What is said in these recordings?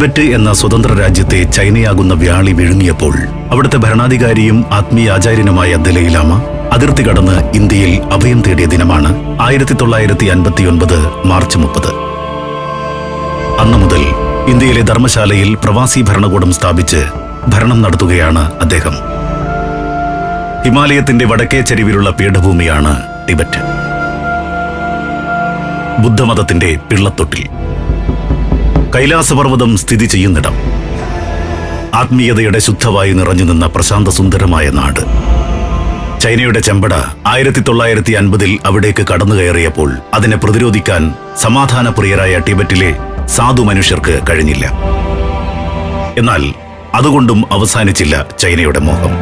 Tibet എന്ന സ്വതന്ത്ര രാജ്യത്തെ ചൈനയാകുന്ന വ്യാളി വിഴുങ്ങിയപ്പോൾ അവിടുത്തെ ഭരണാധികാരിയും ആത്മീയ ആചാര്യനുമായ ദലൈലാമ അതിർത്തി കടന്ന് ഇന്ത്യയിൽ അഭയം തേടിയ ദിനമാണ് ആയിരത്തി തൊള്ളായിരത്തി അൻപത്തിയൊൻപത് മാർച്ച് മുപ്പത്. അന്നു മുതൽ ഇന്ത്യയിലെ ധർമ്മശാലയിൽ പ്രവാസി ഭരണകൂടം സ്ഥാപിച്ച് ഭരണം നടത്തുകയാണ് അദ്ദേഹം. ഹിമാലയത്തിന്റെ വടക്കേ ചരിവിലുള്ള പീഠഭൂമിയാണ് ടിബറ്റ്. ബുദ്ധമതത്തിന്റെ പിള്ളത്തൊട്ടിൽ. കൈലാസപർവതം സ്ഥിതി ചെയ്യുന്നിടം. ആത്മീയതയുടെ ശുദ്ധവായു നിറഞ്ഞു നിന്ന പ്രശാന്ത സുന്ദരമായ നാട്. ചൈനയുടെ ചെമ്പട ആയിരത്തി തൊള്ളായിരത്തി അൻപതിൽ അവിടേക്ക് കടന്നു കയറിയപ്പോൾ അതിനെ പ്രതിരോധിക്കാൻ സമാധാനപ്രിയരായ ടിബറ്റിലെ സാധു മനുഷ്യർക്ക് കഴിഞ്ഞില്ല. എന്നാൽ അതുകൊണ്ടും അവസാനിച്ചില്ല ചൈനയുടെ മോഹം.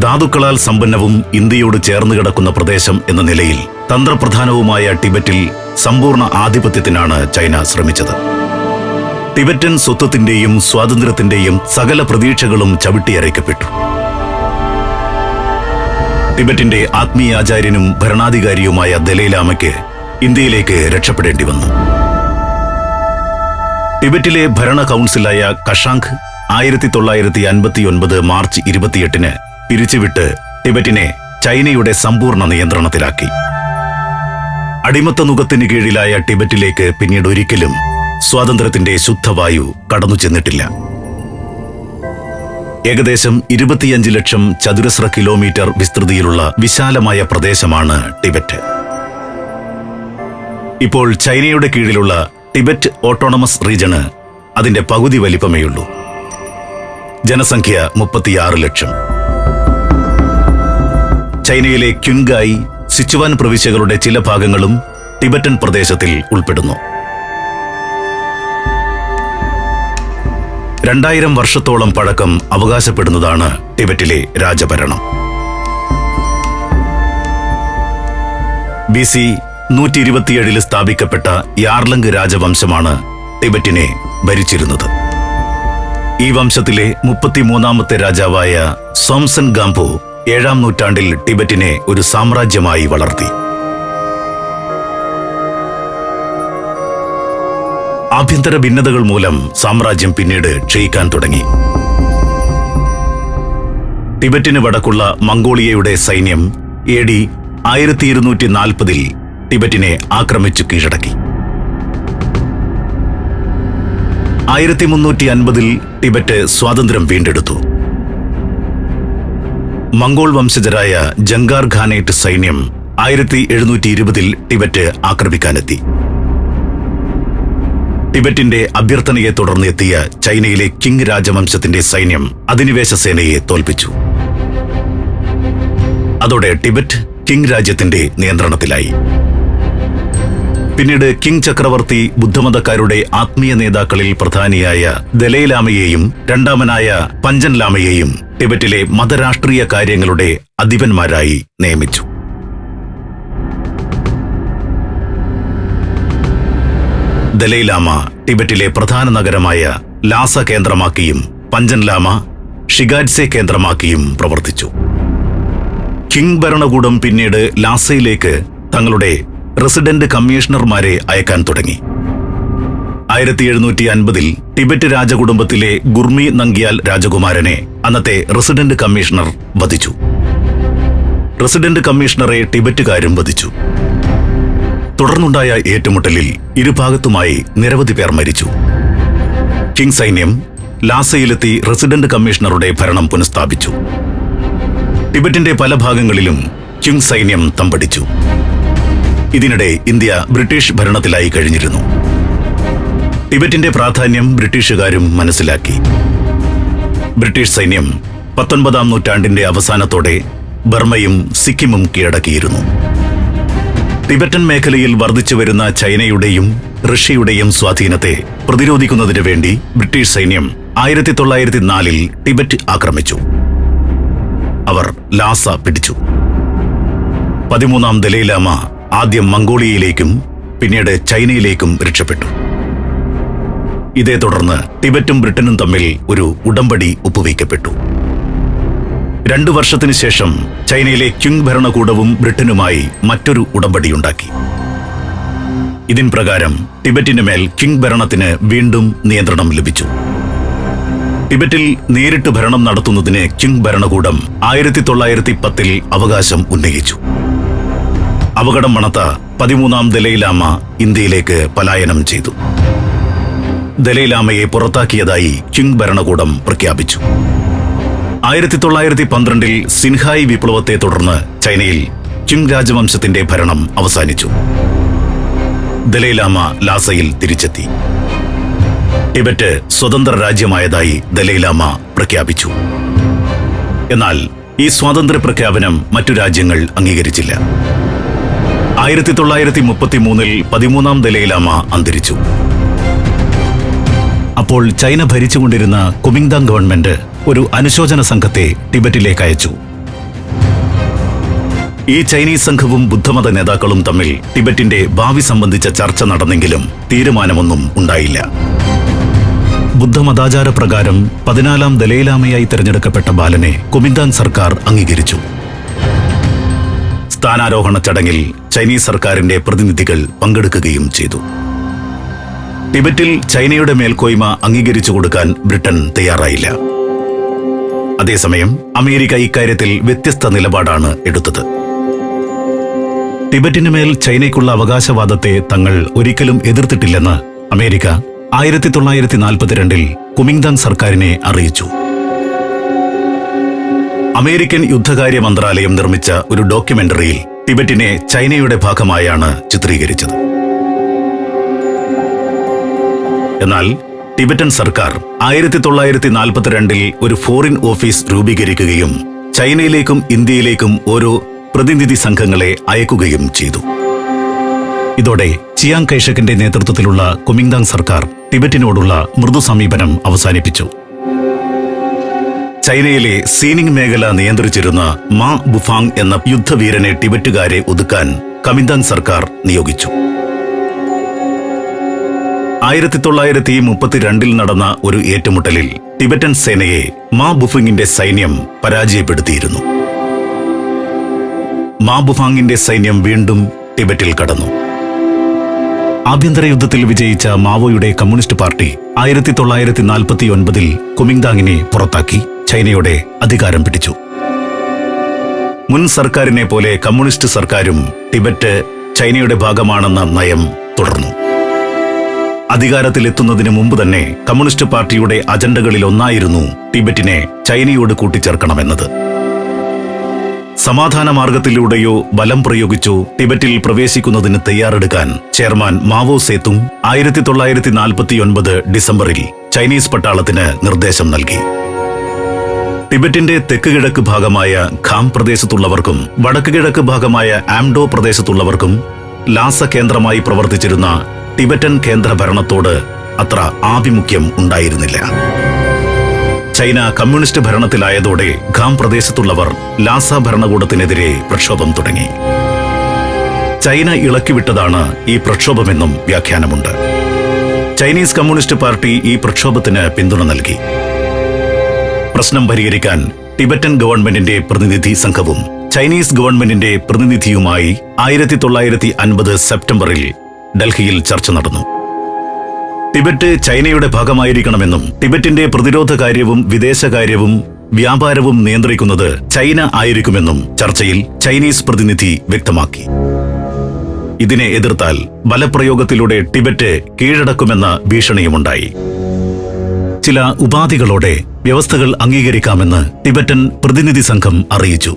ധാതുക്കളാൽ സമ്പന്നവും ഇന്ത്യയോട് ചേർന്ന് കിടക്കുന്ന പ്രദേശം എന്ന നിലയിൽ തന്ത്രപ്രധാനവുമായ ടിബറ്റിൽ സമ്പൂർണ ആധിപത്യത്തിനാണ് ചൈന ശ്രമിച്ചത്. ടിബറ്റൻ സ്വത്വത്തിന്റെയും സ്വാതന്ത്ര്യത്തിന്റെയും സകല പ്രതീക്ഷകളും ചവിട്ടിയരയ്ക്കപ്പെട്ടു. ടിബറ്റിന്റെ ആത്മീയ ആചാര്യനും ഭരണാധികാരിയുമായ ദലൈലാമയ്ക്ക് ഇന്ത്യയിലേക്ക് രക്ഷപ്പെടേണ്ടി വന്നു. ടിബറ്റിലെ ഭരണ കൗൺസിലായ കഷാങ്ക് ആയിരത്തി തൊള്ളായിരത്തി അൻപത്തിയൊൻപത് മാർച്ച് ഇരുപത്തിയെട്ടിന് പിരിച്ചുവിട്ട് ടിബറ്റിനെ ചൈനയുടെ സമ്പൂർണ നിയന്ത്രണത്തിലാക്കി. അടിമത്ത നുഖത്തിന് കീഴിലായ ടിബറ്റിലേക്ക് പിന്നീട് ഒരിക്കലും സ്വാതന്ത്ര്യത്തിന്റെ ശുദ്ധവായു കടന്നു ചെന്നിട്ടില്ല. ഏകദേശം ഇരുപത്തിയഞ്ച് ലക്ഷം ചതുരശ്ര കിലോമീറ്റർ വിസ്തൃതിയിലുള്ള വിശാലമായ പ്രദേശമാണ് ടിബറ്റ്. ഇപ്പോൾ ചൈനയുടെ കീഴിലുള്ള ടിബറ്റ് ഓട്ടോണമസ് റീജണ് അതിന്റെ പകുതി വലിപ്പമേയുള്ളൂ. ജനസംഖ്യ മുപ്പത്തിയാറ് ലക്ഷം. ചൈനയിലെ ക്യുൻഗായി സിച്ചുവാൻ പ്രവിശ്യകളുടെ ചില ഭാഗങ്ങളും ടിബറ്റൻ പ്രദേശത്തിൽ ഉൾപ്പെടുന്നു. രണ്ടായിരം വർഷത്തോളം പഴക്കം അവകാശപ്പെടുന്നതാണ് ടിബറ്റിലെ രാജഭരണം. ബി സി നൂറ്റി ഇരുപത്തിയേഴിൽ സ്ഥാപിക്കപ്പെട്ട യാർലങ് രാജവംശമാണ് ടിബറ്റിനെ ഭരിച്ചിരുന്നത്. ഈ വംശത്തിലെ മുപ്പത്തിമൂന്നാമത്തെ രാജാവായ സോംസൺ ഗാംപു ഏഴാം നൂറ്റാണ്ടിൽ ടിബറ്റിനെ ഒരു സാമ്രാജ്യമായി വളർത്തി. ആഭ്യന്തര ഭിന്നതകൾ മൂലം സാമ്രാജ്യം പിന്നീട് ക്ഷയിക്കാൻ തുടങ്ങി. ടിബറ്റിന് വടക്കുള്ള മംഗോളിയയുടെ സൈന്യം എ ഡി ആയിരത്തി ഇരുന്നൂറ്റി നാൽപ്പതിൽ ടിബറ്റിനെ ആക്രമിച്ചു കീഴടക്കി. ആയിരത്തി മുന്നൂറ്റി അൻപതിൽ ടിബറ്റ് സ്വാതന്ത്ര്യം വീണ്ടെടുത്തു. മംഗോൾ വംശജരായ ജങ്കാർ ഖാനേറ്റ് സൈന്യം ആയിരത്തി എഴുന്നൂറ്റി ഇരുപതിൽ ടിബറ്റ് ആക്രമിക്കാനെത്തി. ടിബറ്റിന്റെ അഭ്യർത്ഥനയെ തുടർന്ന് എത്തിയ ചൈനയിലെ കിങ് രാജവംശത്തിന്റെ സൈന്യം അധിനിവേശ സേനയെ തോൽപ്പിച്ചു. അതോടെ ടിബറ്റ് കിങ് രാജ്യത്തിന്റെ നിയന്ത്രണത്തിലായി. പിന്നീട് കിങ് ചക്രവർത്തി ബുദ്ധമതക്കാരുടെ ആത്മീയ നേതാക്കളിൽ പ്രധാനിയായ ദലൈലാമയെയും രണ്ടാമനായ പഞ്ചൻ ലാമയെയും ടിബറ്റിലെ മതരാഷ്ട്രീയ കാര്യങ്ങളുടെ അധിപന്മാരായി നിയമിച്ചു. ദലൈലാമ ടിബറ്റിലെ പ്രധാന നഗരമായ ലാസ കേന്ദ്രമാക്കിയും പഞ്ചൻ ലാമ ഷിഗാറ്റ്സെ കേന്ദ്രമാക്കിയും പ്രവർത്തിച്ചു. കിങ് ഭരണകൂടം പിന്നീട് ലാസയിലേക്ക് തങ്ങളുടെ റെസിഡന്റ് കമ്മീഷണർമാരെ അയക്കാൻ തുടങ്ങി. ആയിരത്തി എഴുന്നൂറ്റി അൻപതിൽ ടിബറ്റ് രാജകുടുംബത്തിലെ ഗുർമി നങ്കിയാൽ രാജകുമാരനെ അന്നത്തെ റെസിഡന്റ് കമ്മീഷണർ വധിച്ചു. റെസിഡന്റ് കമ്മീഷണറെ ടിബറ്റുകാരും വധിച്ചു. തുടർന്നുണ്ടായ ഏറ്റുമുട്ടലിൽ ഇരുഭാഗത്തുമായി നിരവധി പേർ മരിച്ചു. കിങ് സൈന്യം ലാസയിലെത്തി റെസിഡന്റ് കമ്മീഷണറുടെ ഭരണം പുനഃസ്ഥാപിച്ചു. ടിബറ്റിന്റെ പല ഭാഗങ്ങളിലും കിങ് സൈന്യം തമ്പടിച്ചു. ഇതിനിടെ ഇന്ത്യ ബ്രിട്ടീഷ് ഭരണത്തിലായി കഴിഞ്ഞിരുന്നു. ടിബറ്റിന്റെ പ്രാധാന്യം ബ്രിട്ടീഷുകാരും മനസ്സിലാക്കി. ബ്രിട്ടീഷ് സൈന്യം പത്തൊൻപതാം നൂറ്റാണ്ടിന്റെ അവസാനത്തോടെ ബർമ്മയും സിക്കിമും കീഴടക്കിയിരുന്നു. ടിബറ്റൻ മേഖലയിൽ വർദ്ധിച്ചു വരുന്ന ചൈനയുടെയും റഷ്യയുടെയും സ്വാധീനത്തെ പ്രതിരോധിക്കുന്നതിനു വേണ്ടി ബ്രിട്ടീഷ് സൈന്യം ആയിരത്തി തൊള്ളായിരത്തി നാലിൽ ടിബറ്റ് ആക്രമിച്ചു. അവർ ലാസ പിടിച്ചു. പതിമൂന്നാം ദലൈലാമ ആദ്യം മംഗോളിയയിലേക്കും പിന്നീട് ചൈനയിലേക്കും രക്ഷപ്പെട്ടു. ഇതേ തുടർന്ന് ടിബറ്റും ബ്രിട്ടനും തമ്മിൽ ഒരു ഉടമ്പടി ഒപ്പുവയ്ക്കപ്പെട്ടു രണ്ടു വർഷത്തിനു ശേഷം ചൈനയിലെ ക്യുങ് ഭരണകൂടവും ബ്രിട്ടനുമായി മറ്റൊരു ഉടമ്പടിയുണ്ടാക്കി ഇതിൻ പ്രകാരം ടിബറ്റിന് മേൽ ക്യുങ് ഭരണത്തിന് വീണ്ടും നിയന്ത്രണം ലഭിച്ചു. ടിബറ്റിൽ നേരിട്ട് ഭരണം നടത്തുന്നതിന് ക്യുങ് ഭരണകൂടം ആയിരത്തി തൊള്ളായിരത്തി പത്തിൽ അവകാശം ഉന്നയിച്ചു. അപകടം മണത്ത പതിമൂന്നാം ദലൈലാമ ഇന്ത്യയിലേക്ക് പലായനം ചെയ്തു. ദലൈലാമയെ പുറത്താക്കിയതായി ക്യുങ് ഭരണകൂടം പ്രഖ്യാപിച്ചു. ആയിരത്തി തൊള്ളായിരത്തി പന്ത്രണ്ടിൽ സിൻഹായ് വിപ്ലവത്തെ തുടർന്ന് ചൈനയിൽ കിം രാജവംശത്തിന്റെ ഭരണം അവസാനിച്ചു. ദലൈലാമ ലാസയിൽ തിരിച്ചെത്തി. ടിബറ്റ് സ്വതന്ത്ര രാജ്യമായതായി ദലൈലാമ പ്രഖ്യാപിച്ചു. എന്നാൽ ഈ സ്വാതന്ത്ര്യ പ്രഖ്യാപനം മറ്റു രാജ്യങ്ങൾ അംഗീകരിച്ചില്ല. ആയിരത്തി തൊള്ളായിരത്തി മുപ്പത്തി മൂന്നിൽ പതിമൂന്നാം ദലൈലാമ അന്തരിച്ചു. അപ്പോൾ ചൈന ഭരിച്ചുകൊണ്ടിരുന്ന കുമിങ്താങ് ഗവൺമെന്റ് ഒരു അനുശോചന സംഘത്തെ ടിബറ്റിലേക്ക് അയച്ചു. ഈ ചൈനീസ് സംഘവും ബുദ്ധമത നേതാക്കളും തമ്മിൽ ടിബറ്റിന്റെ ഭാവി സംബന്ധിച്ച ചർച്ച നടന്നെങ്കിലും തീരുമാനമൊന്നും ഉണ്ടായില്ല. ബുദ്ധമതാചാര പ്രകാരം പതിനാലാം ദലൈലാമയായി തിരഞ്ഞെടുക്കപ്പെട്ട ബാലനെ കുമിന്താൻ സർക്കാർ അംഗീകരിച്ചു. സ്ഥാനാരോഹണ ചടങ്ങിൽ ചൈനീസ് സർക്കാരിന്റെ പ്രതിനിധികൾ പങ്കെടുക്കുകയും ചെയ്തു. ടിബറ്റിൽ ചൈനയുടെ മേൽക്കോയ്മ അംഗീകരിച്ചു കൊടുക്കാൻ ബ്രിട്ടൻ തയ്യാറായില്ല. അതേസമയം അമേരിക്ക ഇക്കാര്യത്തിൽ വ്യത്യസ്ത നിലപാടാണ് എടുത്തത്. ടിബറ്റിന് മേൽ ചൈനയ്ക്കുള്ള അവകാശവാദത്തെ തങ്ങൾ ഒരിക്കലും എതിർത്തിട്ടില്ലെന്ന് അമേരിക്ക ആയിരത്തി തൊള്ളായിരത്തി നാൽപ്പത്തിരണ്ടിൽ കുമിങ്താങ് സർക്കാരിനെ അറിയിച്ചു. അമേരിക്കൻ യുദ്ധകാര്യ മന്ത്രാലയം നിർമ്മിച്ച ഒരു ഡോക്യുമെന്ററിയിൽ ടിബറ്റിനെ ചൈനയുടെ ഭാഗമായാണ് ചിത്രീകരിച്ചത്. എന്നാൽ ടിബറ്റൻ സർക്കാർ ആയിരത്തി തൊള്ളായിരത്തി നാൽപ്പത്തിരണ്ടിൽ ഒരു ഫോറിൻ ഓഫീസ് രൂപീകരിക്കുകയും ചൈനയിലേക്കും ഇന്ത്യയിലേക്കും ഓരോ പ്രതിനിധി സംഘങ്ങളെ അയക്കുകയും ചെയ്തു. ഇതോടെ ചിയാങ് കൈഷക്കിന്റെ നേതൃത്വത്തിലുള്ള കുമിങ്താങ് സർക്കാർ ടിബറ്റിനോടുള്ള മൃദു സമീപനം അവസാനിപ്പിച്ചു. ചൈനയിലെ സീനിങ് മേഖല നിയന്ത്രിച്ചിരുന്ന മാ ബുഫാങ് എന്ന യുദ്ധവീരനെ ടിബറ്റുകാരെ ഒതുക്കാൻ കമിന്താങ് സർക്കാർ നിയോഗിച്ചു. ആയിരത്തി തൊള്ളായിരത്തി മുപ്പത്തിരണ്ടിൽ നടന്ന ഒരു ഏറ്റുമുട്ടലിൽ ടിബറ്റൻ സേനയെ മാ ബുഫിങ്ങിന്റെ സൈന്യം പരാജയപ്പെടുത്തിയിരുന്നു. മാ ബുഫാങ്ങിന്റെ സൈന്യം വീണ്ടും ടിബറ്റിൽ കടന്നു. ആഭ്യന്തര യുദ്ധത്തിൽ വിജയിച്ച മാവോയുടെ കമ്മ്യൂണിസ്റ്റ് പാർട്ടി ആയിരത്തി തൊള്ളായിരത്തി നാൽപ്പത്തി ഒൻപതിൽ കുമിങ്താങ്ങിനെ പുറത്താക്കി ചൈനയുടെ അധികാരം പിടിച്ചു. മുൻ സർക്കാരിനെ പോലെ കമ്മ്യൂണിസ്റ്റ് സർക്കാരും ടിബറ്റ് ചൈനയുടെ ഭാഗമാണെന്ന നയം തുടർന്നു. അധികാരത്തിലെത്തുന്നതിന് മുമ്പ് തന്നെ കമ്മ്യൂണിസ്റ്റ് പാർട്ടിയുടെ അജണ്ടകളിൽ ഒന്നായിരുന്നു ടിബറ്റിനെ ചൈനയോട് കൂട്ടിച്ചേർക്കണമെന്നത്. സമാധാന മാർഗത്തിലൂടെയോ ബലം പ്രയോഗിച്ചോ ടിബറ്റിൽ പ്രവേശിക്കുന്നതിന് തയ്യാറെടുക്കാൻ ചെയർമാൻ മാവോ സേത്തും ആയിരത്തി തൊള്ളായിരത്തി നാൽപ്പത്തിയൊൻപത് ഡിസംബറിൽ ചൈനീസ് പട്ടാളത്തിന് നിർദ്ദേശം നൽകി. ടിബറ്റിന്റെ തെക്ക് കിഴക്ക് ഭാഗമായ ഖാം പ്രദേശത്തുള്ളവർക്കും വടക്ക് കിഴക്ക് ഭാഗമായ ആംഡോ പ്രദേശത്തുള്ളവർക്കും ലാസ കേന്ദ്രമായി പ്രവർത്തിച്ചിരുന്ന ടിബറ്റൻ കേന്ദ്ര ഭരണത്തോട് അത്ര ആഭിമുഖ്യം ഉണ്ടായിരുന്നില്ല. ചൈന കമ്മ്യൂണിസ്റ്റ് ഭരണത്തിലായതോടെ ഖാം പ്രദേശത്തുള്ളവർ ലാസ ഭരണകൂടത്തിനെതിരെ പ്രക്ഷോഭം തുടങ്ങി. ചൈന ഇളക്കിവിട്ടതാണ് ഈ പ്രക്ഷോഭമെന്നും വ്യാഖ്യാനമുണ്ട്. ചൈനീസ് കമ്മ്യൂണിസ്റ്റ് പാർട്ടി ഈ പ്രക്ഷോഭത്തിന് പിന്തുണ നൽകി. പ്രശ്നം പരിഹരിക്കാൻ ടിബറ്റൻ ഗവൺമെന്റിന്റെ പ്രതിനിധി സംഘവും ചൈനീസ് ഗവൺമെന്റിന്റെ പ്രതിനിധിയുമായി ആയിരത്തി തൊള്ളായിരത്തി അൻപത് സെപ്റ്റംബറിൽ ഡൽഹിയിൽ ചർച്ച നടന്നു. ടിബറ്റ് ചൈനയുടെ ഭാഗമായിരിക്കണമെന്നും ടിബറ്റിന്റെ പ്രതിരോധ കാര്യവും വിദേശകാര്യവും വ്യാപാരവും നിയന്ത്രിക്കുന്നത് ചൈന ആയിരിക്കുമെന്നും ചർച്ചയിൽ ചൈനീസ് പ്രതിനിധി വ്യക്തമാക്കി. ഇതിനെ എതിർത്താൽ ബലപ്രയോഗത്തിലൂടെ ടിബറ്റ് കീഴടക്കുമെന്ന ഭീഷണിയുമുണ്ടായി. ചില ഉപാധികളോടെ വ്യവസ്ഥകൾ അംഗീകരിക്കാമെന്ന് ടിബറ്റൻ പ്രതിനിധി സംഘം അറിയിച്ചു.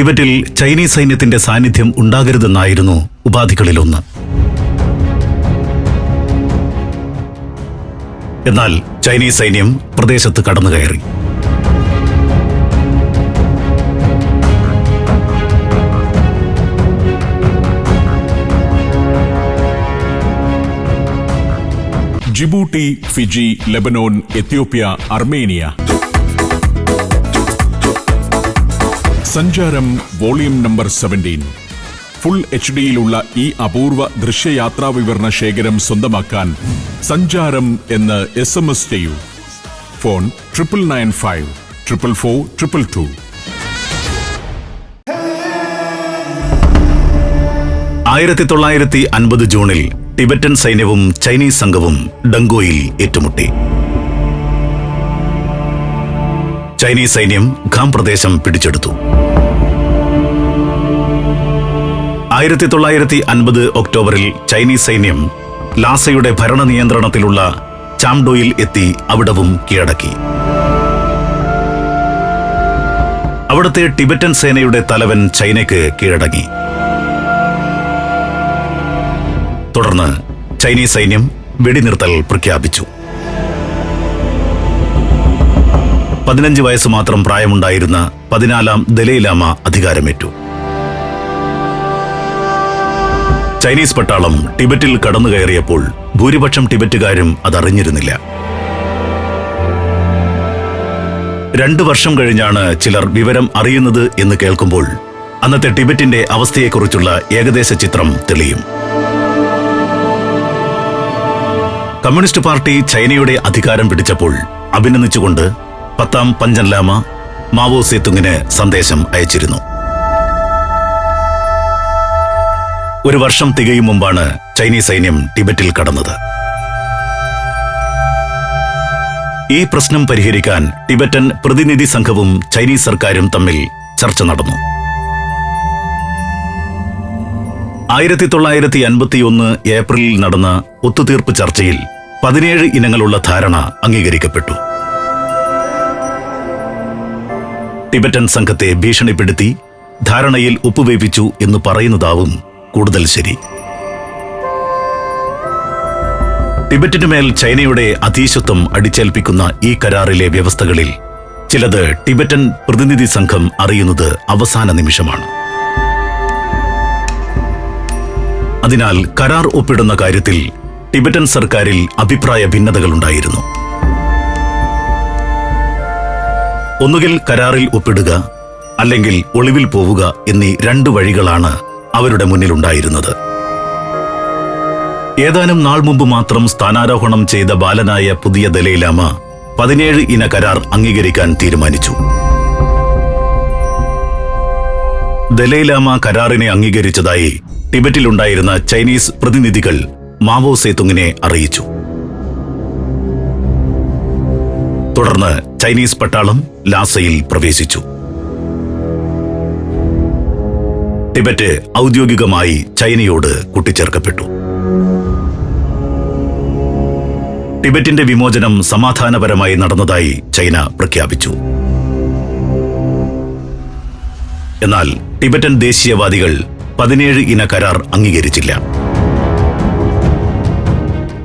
ടിബറ്റിൽ ചൈനീസ് സൈന്യത്തിന്റെ സാന്നിധ്യം ഉണ്ടാകരുതെന്നായിരുന്നു ഉപാധികളിലൊന്ന്. എന്നാൽ ചൈനീസ് സൈന്യം പ്രദേശത്ത് കടന്നുകയറി. Djibouti Fiji Lebanon Ethiopia Armenia Sancharam volume number seventeen. Full H ഡിയിലുള്ള ഈ അപൂർവ ദൃശ്യയാത്രാ വിവരണ ശേഖരം സ്വന്തമാക്കാൻ സഞ്ചാരം എന്ന് എസ് എം എസ് ചെയ്യൂ. Phone triple nine five triple four triple two. ആയിരത്തി തൊള്ളായിരത്തി അൻപത് ജൂണിൽ ടിബറ്റൻ സൈന്യവും ചൈനീസ് സംഘവും ഡങ്കോയിൽ ഏറ്റുമുട്ടി. ചൈനീസ് സൈന്യം ഖാം പ്രദേശം പിടിച്ചെടുത്തു. ആയിരത്തി തൊള്ളായിരത്തി അൻപത് ഒക്ടോബറിൽ ചൈനീസ് സൈന്യം ലാസയുടെ ഭരണ നിയന്ത്രണത്തിലുള്ള ചാംഡോയിൽ എത്തി അവിടവും കീഴടക്കി. അവിടുത്തെ ടിബറ്റൻ സേനയുടെ തലവൻ ചൈനയ്ക്ക് കീഴടങ്ങി. തുടർന്ന് ചൈനീസ് സൈന്യം വെടിനിർത്തൽ പ്രഖ്യാപിച്ചു. പതിനഞ്ച് വയസ്സ് മാത്രം പ്രായമുണ്ടായിരുന്ന പതിനാലാം ദലൈലാമ അധികാരമേറ്റു. ചൈനീസ് പട്ടാളം ടിബറ്റിൽ കടന്നു കയറിയപ്പോൾ ഭൂരിപക്ഷം ടിബറ്റുകാരും അതറിഞ്ഞിരുന്നില്ല. രണ്ടു വർഷം കഴിഞ്ഞാണ് ചിലർ വിവരം അറിയുന്നത് എന്ന് കേൾക്കുമ്പോൾ അന്നത്തെ ടിബറ്റിന്റെ അവസ്ഥയെക്കുറിച്ചുള്ള ഏകദേശ ചിത്രം തെളിയും. കമ്മ്യൂണിസ്റ്റ് പാർട്ടി ചൈനയുടെ അധികാരം പിടിച്ചപ്പോൾ അഭിനന്ദിച്ചുകൊണ്ട് പത്താം പഞ്ചൻ ലാമ മാവോ സേത്തുങ്ങിന് സന്ദേശം അയച്ചിരുന്നു. ഒരു വർഷം തികയും മുമ്പാണ് ചൈനീസ് സൈന്യം ടിബറ്റിൽ കടന്നത്. ഈ പ്രശ്നം പരിഹരിക്കാൻ ടിബറ്റൻ പ്രതിനിധി സംഘവും ചൈനീസ് സർക്കാരും തമ്മിൽ ചർച്ച നടന്നു. ആയിരത്തി തൊള്ളായിരത്തി അൻപത്തിയൊന്ന് ഏപ്രിലിൽ നടന്ന ഒത്തുതീർപ്പ് ചർച്ചയിൽ പതിനേഴ് ഇനങ്ങളുള്ള ധാരണ അംഗീകരിക്കപ്പെട്ടു. ടിബറ്റൻ സംഘത്തെ ഭീഷണിപ്പെടുത്തി ധാരണയിൽ ഒപ്പുവയ്പ്പിച്ചു എന്ന് പറയുന്നതാവും കൂടുതൽ ശരി. ടിബറ്റിനു മേൽ ചൈനയുടെ അധീശത്വം അടിച്ചേൽപ്പിക്കുന്ന ഈ കരാറിലെ വ്യവസ്ഥകളിൽ ചിലത് ടിബറ്റൻ പ്രതിനിധി സംഘം അറിയുന്നത് അവസാന നിമിഷമാണ്. അതിനാൽ കരാർ ഒപ്പിടുന്ന കാര്യത്തിൽ ടിബറ്റൻ സർക്കാരിൽ അഭിപ്രായ ഭിന്നതകളുണ്ടായിരുന്നു. ഒന്നുകിൽ കരാറിൽ ഒപ്പിടുക അല്ലെങ്കിൽ ഒളിവിൽ പോവുക എന്നീ രണ്ട് വഴികളാണ് അവരുടെ മുന്നിലുണ്ടായിരുന്നത്. ഏതാനും നാൾ മുമ്പ് മാത്രം സ്ഥാനാരോഹണം ചെയ്ത ബാലനായ പുതിയ ദലൈലാമ പതിനേഴ് ഇന കരാർ അംഗീകരിക്കാൻ തീരുമാനിച്ചു. ദലൈലാമ കരാറിനെ അംഗീകരിച്ചതായി ടിബറ്റിലുണ്ടായിരുന്ന ചൈനീസ് പ്രതിനിധികൾ മാവോ സേതുങ്ങിനെ അറിയിച്ചു. തുടർന്ന് ചൈനീസ് പട്ടാളം ലാസയിൽ പ്രവേശിച്ചു. ടിബറ്റ് ഔദ്യോഗികമായി ചൈനയോട് കൂട്ടിച്ചേർക്കപ്പെട്ടു. ടിബറ്റിന്റെ വിമോചനം സമാധാനപരമായി നടന്നതായി ചൈന പ്രഖ്യാപിച്ചു. എന്നാൽ ടിബറ്റൻ ദേശീയവാദികൾ പതിനേഴ് ഇന കരാർ അംഗീകരിച്ചില്ല.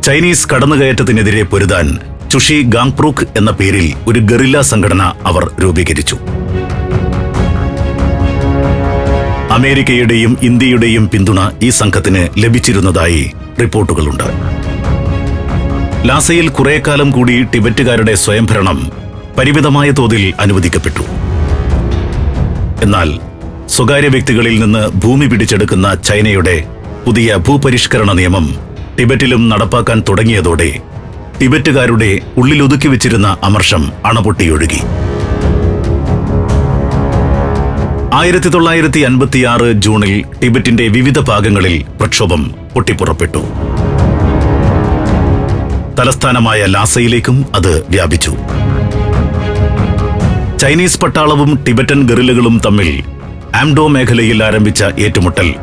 ചൈനീസ് കടന്നുകയറ്റത്തിനെതിരെ പൊരുതാൻ ചുഷി ഗാങ്പ്രൂഖ് എന്ന പേരിൽ ഒരു ഗറില്ല സംഘടന അവർ രൂപീകരിച്ചു. അമേരിക്കയുടെയും ഇന്ത്യയുടെയും പിന്തുണ ഈ സംഘത്തിന് ലഭിച്ചിരുന്നതായി റിപ്പോർട്ടുകളുണ്ട്. ലാസയിൽ കുറേക്കാലം കൂടി ടിബറ്റുകാരുടെ സ്വയംഭരണം പരിമിതമായ തോതിൽ അനുവദിക്കപ്പെട്ടു. എന്നാൽ സ്വകാര്യ വ്യക്തികളിൽ നിന്ന് ഭൂമി പിടിച്ചെടുക്കുന്ന ചൈനയുടെ പുതിയ ഭൂപരിഷ്കരണ നിയമം ടിബറ്റിലും നടപ്പാക്കാൻ തുടങ്ങിയതോടെ ടിബറ്റുകാരുടെ ഉള്ളിലൊതുക്കി വെച്ചിരുന്ന അമർഷം അണപൊട്ടിയൊഴുകി. ആയിരത്തി തൊള്ളായിരത്തി അൻപത്തിയാറ് ജൂണിൽ ടിബറ്റിന്റെ വിവിധ ഭാഗങ്ങളിൽ പ്രക്ഷോഭം പൊട്ടിപ്പുറപ്പെട്ടു. തലസ്ഥാനമായ ലാസയിലേക്കും അത് വ്യാപിച്ചു. ചൈനീസ് പട്ടാളവും ടിബറ്റൻ ഗറില്ലകളും തമ്മിൽ ആംഡോ മേഖലയിൽ ആരംഭിച്ച ഏറ്റുമുട്ടൽ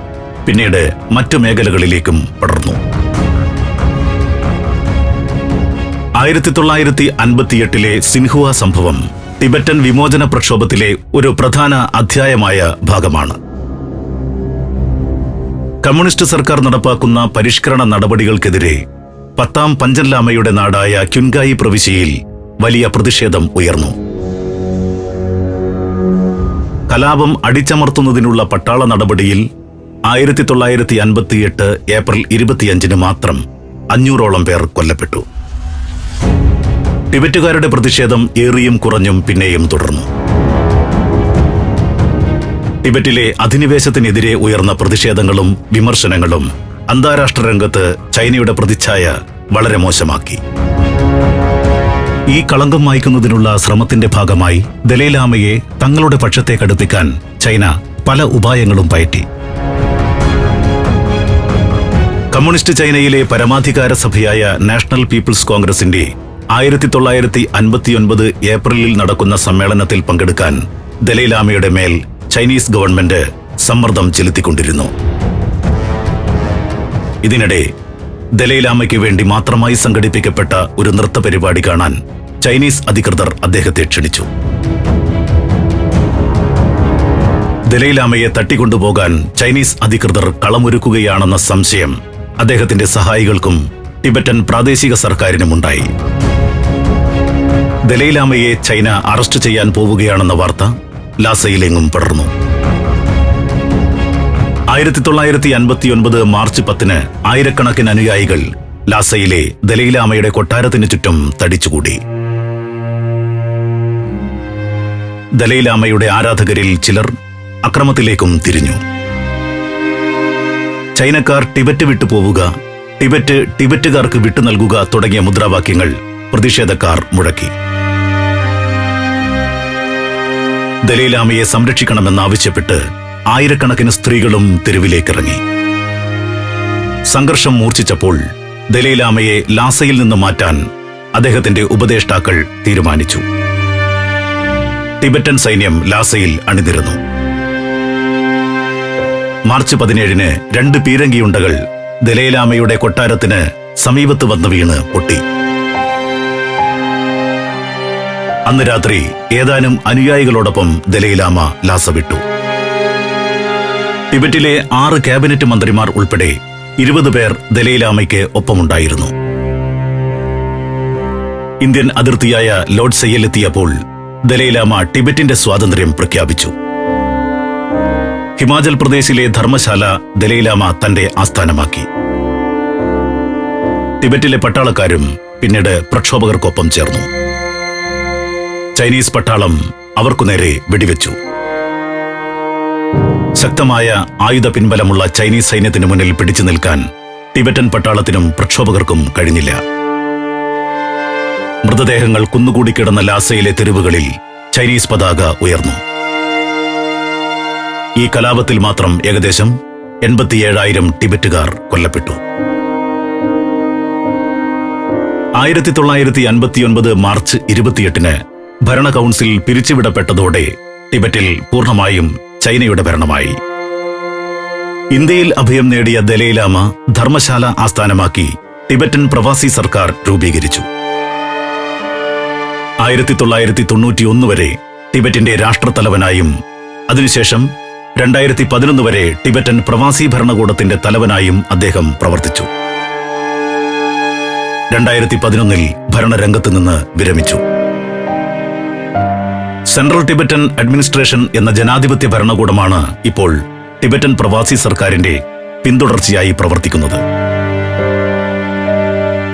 പിന്നീട് മറ്റു മേഖലകളിലേക്കും പടർന്നു. ആയിരത്തി തൊള്ളായിരത്തി അൻപത്തിയെട്ടിലെ സിൻഹുവ സംഭവം ടിബറ്റൻ വിമോചന പ്രക്ഷോഭത്തിലെ ഒരു പ്രധാന അധ്യായമായ ഭാഗമാണ്. കമ്മ്യൂണിസ്റ്റ് സർക്കാർ നടപ്പാക്കുന്ന പരിഷ്കരണ നടപടികൾക്കെതിരെ പത്താം പഞ്ചൻലാമയുടെ നാടായ ക്യുൻഗായി പ്രവിശ്യയിൽ വലിയ പ്രതിഷേധം ഉയർന്നു. കലാപം അടിച്ചമർത്തുന്നതിനുള്ള പട്ടാള നടപടിയിൽ ആയിരത്തി തൊള്ളായിരത്തി അൻപത്തിയെട്ട് ഏപ്രിൽ ഇരുപത്തിയഞ്ചിന് മാത്രം അഞ്ഞൂറോളം പേർ കൊല്ലപ്പെട്ടു. ടിബറ്റുകാരുടെ പ്രതിഷേധം ഏറിയും കുറഞ്ഞും പിന്നെയും തുടർന്നു. ടിബറ്റിലെ അധിനിവേശത്തിനെതിരെ ഉയർന്ന പ്രതിഷേധങ്ങളും വിമർശനങ്ങളും അന്താരാഷ്ട്ര രംഗത്ത് ചൈനയുടെ പ്രതിച്ഛായ വളരെ മോശമാക്കി. ഈ കളങ്കം മായ്ക്കുന്നതിനുള്ള ശ്രമത്തിന്റെ ഭാഗമായി ദലൈലാമയെ തങ്ങളുടെ പക്ഷത്തെ കടുപ്പിക്കാൻ ചൈന പല ഉപായങ്ങളും പയറ്റി. കമ്മ്യൂണിസ്റ്റ് ചൈനയിലെ പരമാധികാര സഭയായ നാഷണൽ പീപ്പിൾസ് കോൺഗ്രസിന്റെ ആയിരത്തി തൊള്ളായിരത്തി അൻപത്തിയൊൻപത് ഏപ്രിലിൽ നടക്കുന്ന സമ്മേളനത്തിൽ പങ്കെടുക്കാൻ ദലൈലാമയുടെ മേൽ ചൈനീസ് ഗവൺമെന്റ് സമ്മർദ്ദം ചെലുത്തിക്കൊണ്ടിരുന്നു. ഇതിനിടെ ദലൈലാമയ്ക്ക് വേണ്ടി മാത്രമായി സംഘടിപ്പിക്കപ്പെട്ട ഒരു നൃത്ത പരിപാടി കാണാൻ ചൈനീസ് അധികൃതർ അദ്ദേഹത്തെ ക്ഷണിച്ചു. ദലൈലാമയെ തട്ടിക്കൊണ്ടുപോകാൻ ചൈനീസ് അധികൃതർ കളമൊരുക്കുകയാണെന്ന സംശയം അദ്ദേഹത്തിന്റെ സഹായികൾക്കും ടിബറ്റൻ പ്രാദേശിക സർക്കാരിനുമുണ്ടായി. ദലൈലാമയെ ചൈന അറസ്റ്റ് ചെയ്യാൻ പോവുകയാണെന്ന വാർത്ത ലാസയിലെങ്ങും പടർന്നു. ആയിരത്തി തൊള്ളായിരത്തി അൻപത്തിയൊൻപത് മാർച്ച് പത്തിന് ആയിരക്കണക്കിന് അനുയായികൾ ലാസയിലെ ദലൈലാമയുടെ കൊട്ടാരത്തിന് ചുറ്റും തടിച്ചുകൂടി. ദലൈലാമയുടെ ആരാധകരിൽ ചിലർ അക്രമത്തിലേക്കും തിരിഞ്ഞു. ചൈനക്കാർ ടിബറ്റ് വിട്ടു പോവുക ടിബറ്റ് ടിബറ്റുകാർക്ക് വിട്ടു നൽകുക തുടങ്ങിയ മുദ്രാവാക്യങ്ങൾ പ്രതിഷേധക്കാർ മുഴക്കി. ദലൈലാമയെ സംരക്ഷിക്കണമെന്നാവശ്യപ്പെട്ട് ആയിരക്കണക്കിന് സ്ത്രീകളും തെരുവിലേക്കിറങ്ങി. സംഘർഷം മൂർച്ഛിച്ചപ്പോൾ ദലൈലാമയെ ലാസയിൽ നിന്ന് മാറ്റാൻ അദ്ദേഹത്തിന്റെ ഉപദേഷ്ടാക്കൾ തീരുമാനിച്ചു. ടിബറ്റൻ സൈന്യം ലാസയിൽ അണിനിരുന്നു. മാർച്ച് പതിനേഴിന് രണ്ട് പീരങ്കിയുണ്ടകൾ ദലൈലാമയുടെ കൊട്ടാരത്തിന് സമീപത്ത് വന്ന് വീണ് പൊട്ടി. അന്ന് രാത്രി ഏതാനും അനുയായികളോടൊപ്പം ദലൈലാമ ലാസ വിട്ടു ടിബറ്റിലെ ആറ് ക്യാബിനറ്റ് മന്ത്രിമാർ ഉൾപ്പെടെ ഇരുപത് പേർ ദലൈലാമയ്ക്ക് ഒപ്പമുണ്ടായിരുന്നു. ഇന്ത്യൻ അതിർത്തിയായ ലോഡ്സയിലെത്തിയപ്പോൾ ദലൈലാമ ടിബറ്റിന്റെ സ്വാതന്ത്ര്യം പ്രഖ്യാപിച്ചു. ഹിമാചൽ പ്രദേശിലെ ധർമ്മശാല ദലൈലാമ തന്റെ ആസ്ഥാനമാക്കി. ടിബറ്റിലെ പട്ടാളക്കാരും പിന്നീട് പ്രക്ഷോഭകർക്കൊപ്പം ചേർന്നു. ചൈനീസ് പട്ടാളം അവർക്കു നേരെ വെടിവെച്ചു. ശക്തമായ ആയുധ പിൻബലമുള്ള ചൈനീസ് സൈന്യത്തിനു മുന്നിൽ പിടിച്ചു നിൽക്കാൻ ടിബറ്റൻ പട്ടാളത്തിനും പ്രക്ഷോഭകർക്കും കഴിഞ്ഞില്ല. മൃതദേഹങ്ങൾ കുന്നുകൂടി കിടന്ന ലാസയിലെ തെരുവുകളിൽ ചൈനീസ് പതാക ഉയർന്നു. ഈ കലാപത്തിൽ മാത്രം ഏകദേശം എൺപത്തിയേഴായിരം ടിബറ്റുകാർ കൊല്ലപ്പെട്ടു. ആയിരത്തി തൊള്ളായിരത്തി അൻപത്തിയൊൻപത് മാർച്ച് ഇരുപത്തിയെട്ടിന് ഭരണ കൗൺസിൽ പിരിച്ചുവിടപ്പെട്ടതോടെ ടിബറ്റിൽ പൂർണമായും ചൈനയുടെ ഭരണമായി. ഇന്ത്യയിൽ അഭയം നേടിയ ദലൈലാമ ധർമ്മശാല ആസ്ഥാനമാക്കി ടിബറ്റൻ പ്രവാസി സർക്കാർ രൂപീകരിച്ചു. ആയിരത്തി തൊള്ളായിരത്തി തൊണ്ണൂറ്റിയൊന്ന് വരെ ടിബറ്റിന്റെ രാഷ്ട്രത്തലവനായും അതിനുശേഷം രണ്ടായിരത്തി പതിനൊന്ന് വരെ ടിബറ്റൻ പ്രവാസി ഭരണകൂടത്തിന്റെ തലവനായും അദ്ദേഹം പ്രവർത്തിച്ചു. രണ്ടായിരത്തി പതിനൊന്നിൽ ഭരണരംഗത്ത് നിന്ന് വിരമിച്ചു. സെൻട്രൽ ടിബറ്റൻ അഡ്മിനിസ്ട്രേഷൻ എന്ന ജനാധിപത്യ ഭരണകൂടമാണ് ഇപ്പോൾ ടിബറ്റൻ പ്രവാസി സർക്കാരിന്റെ പിന്തുടർച്ചയായി പ്രവർത്തിക്കുന്നത്.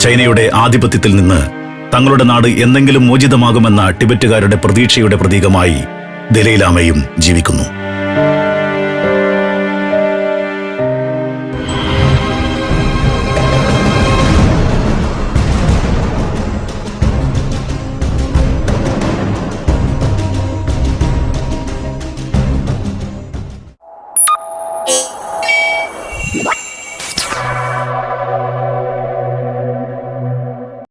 ചൈനയുടെ ആധിപത്യത്തിൽ നിന്ന് തങ്ങളുടെ നാട് എന്തെങ്കിലും മോചിതമാകുമെന്ന ടിബറ്റുകാരുടെ പ്രതീക്ഷയുടെ പ്രതീകമായി ദലൈലാമയും ജീവിക്കുന്നു.